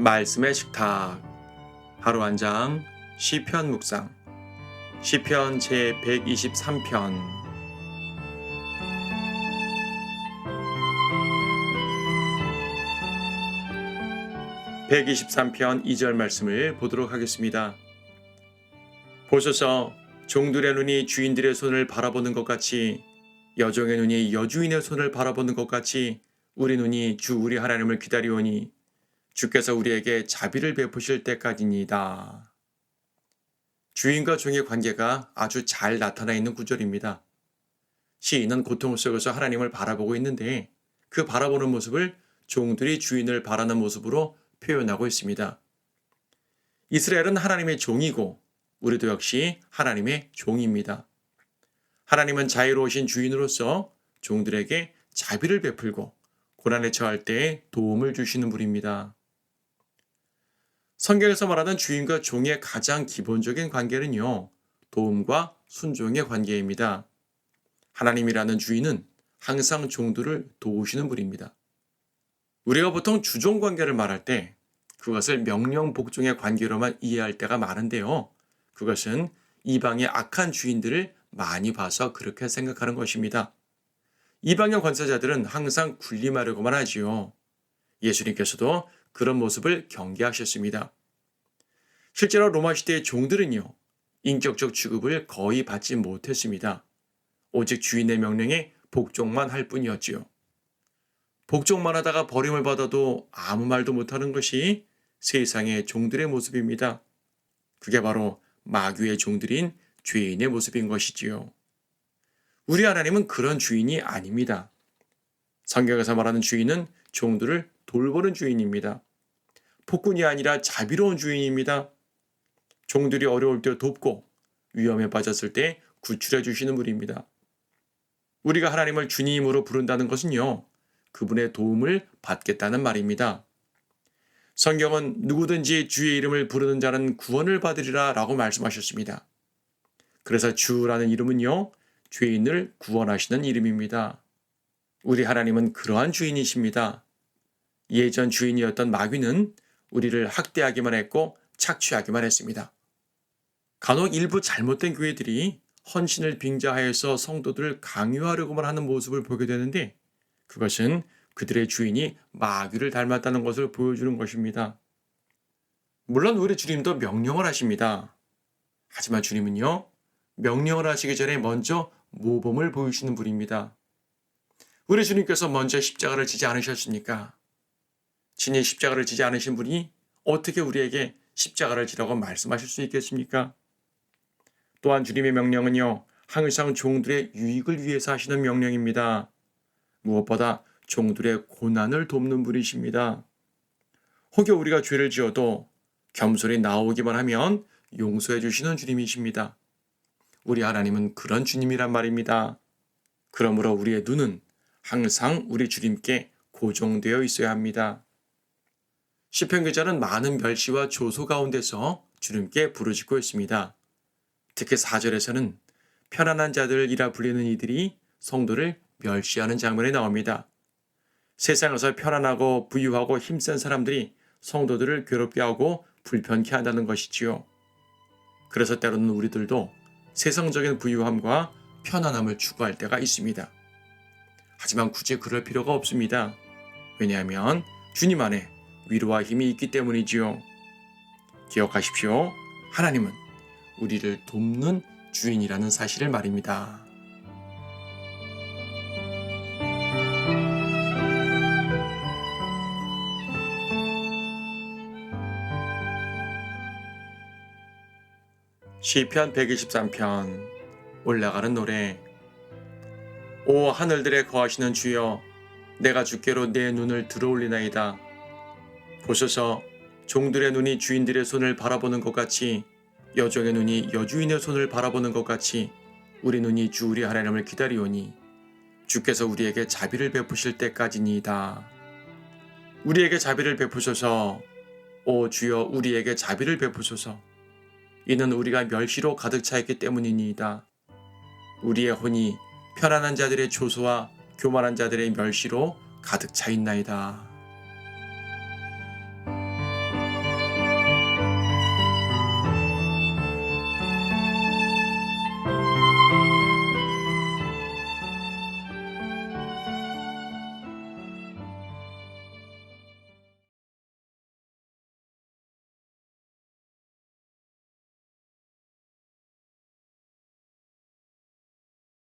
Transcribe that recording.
말씀의 식탁. 하루 한 장 시편 묵상. 시편 제 123편. (123편) 2절 말씀을 보도록 하겠습니다. 보소서 종들의 눈이 주인들의 손을 바라보는 것 같이 여종의 눈이 여주인의 손을 바라보는 것 같이 우리 눈이 주 우리 하나님을 기다리오니 주께서 우리에게 자비를 베푸실 때까지니다. 주인과 종의 관계가 아주 잘 나타나 있는 구절입니다. 시인은 고통 속에서 하나님을 바라보고 있는데 그 바라보는 모습을 종들이 주인을 바라는 모습으로 표현하고 있습니다. 이스라엘은 하나님의 종이고 우리도 역시 하나님의 종입니다. 하나님은 자유로우신 주인으로서 종들에게 자비를 베풀고 고난에 처할 때 도움을 주시는 분입니다. 성경에서 말하는 주인과 종의 가장 기본적인 관계는요, 도움과 순종의 관계입니다. 하나님이라는 주인은 항상 종들을 도우시는 분입니다. 우리가 보통 주종 관계를 말할 때 그것을 명령 복종의 관계로만 이해할 때가 많은데요. 그것은 이방의 악한 주인들을 많이 봐서 그렇게 생각하는 것입니다. 이방의 권세자들은 항상 군림하려고만 하지요. 예수님께서도 그런 모습을 경계하셨습니다. 실제로 로마 시대의 종들은요, 인격적 취급을 거의 받지 못했습니다. 오직 주인의 명령에 복종만 할 뿐이었지요. 복종만 하다가 버림을 받아도 아무 말도 못하는 것이 세상의 종들의 모습입니다. 그게 바로 마귀의 종들인 죄인의 모습인 것이지요. 우리 하나님은 그런 주인이 아닙니다. 성경에서 말하는 주인은 종들을 돌보는 주인입니다. 폭군이 아니라 자비로운 주인입니다. 종들이 어려울 때 돕고 위험에 빠졌을 때 구출해 주시는 분입니다. 우리가 하나님을 주님으로 부른다는 것은요, 그분의 도움을 받겠다는 말입니다. 성경은 누구든지 주의 이름을 부르는 자는 구원을 받으리라 라고 말씀하셨습니다. 그래서 주라는 이름은요, 죄인을 구원하시는 이름입니다. 우리 하나님은 그러한 주인이십니다. 예전 주인이었던 마귀는 우리를 학대하기만 했고 착취하기만 했습니다. 간혹 일부 잘못된 교회들이 헌신을 빙자하여서 성도들을 강요하려고만 하는 모습을 보게 되는데 그것은 그들의 주인이 마귀를 닮았다는 것을 보여주는 것입니다. 물론 우리 주님도 명령을 하십니다. 하지만 주님은요, 명령을 하시기 전에 먼저 모범을 보이시는 분입니다. 우리 주님께서 먼저 십자가를 지지 않으셨습니까? 친히 십자가를 지지 않으신 분이 어떻게 우리에게 십자가를 지라고 말씀하실 수 있겠습니까? 또한 주님의 명령은요, 항상 종들의 유익을 위해서 하시는 명령입니다. 무엇보다 종들의 고난을 돕는 분이십니다. 혹여 우리가 죄를 지어도 겸손히 나오기만 하면 용서해 주시는 주님이십니다. 우리 하나님은 그런 주님이란 말입니다. 그러므로 우리의 눈은 항상 우리 주님께 고정되어 있어야 합니다. 시편 기자는 많은 멸시와 조소 가운데서 주님께 부르짖고 있습니다. 특히 4절에서는 편안한 자들이라 불리는 이들이 성도를 멸시하는 장면이 나옵니다. 세상에서 편안하고 부유하고 힘센 사람들이 성도들을 괴롭게 하고 불편케 한다는 것이지요. 그래서 때로는 우리들도 세상적인 부유함과 편안함을 추구할 때가 있습니다. 하지만 굳이 그럴 필요가 없습니다. 왜냐하면 주님 안에 위로와 힘이 있기 때문이지요. 기억하십시오. 하나님은 우리를 돕는 주인이라는 사실을 말입니다. 시편 123편 올라가는 노래 오 하늘들에 거하시는 주여 내가 주께로 내 눈을 들어올리나이다 보소서 종들의 눈이 주인들의 손을 바라보는 것 같이 여종의 눈이 여주인의 손을 바라보는 것 같이 우리 눈이 주 우리 하나님을 기다리오니 주께서 우리에게 자비를 베푸실 때까지니이다. 우리에게 자비를 베푸소서 오 주여 우리에게 자비를 베푸소서 이는 우리가 멸시로 가득 차 있기 때문이니이다. 우리의 혼이 편안한 자들의 조소와 교만한 자들의 멸시로 가득 차 있나이다.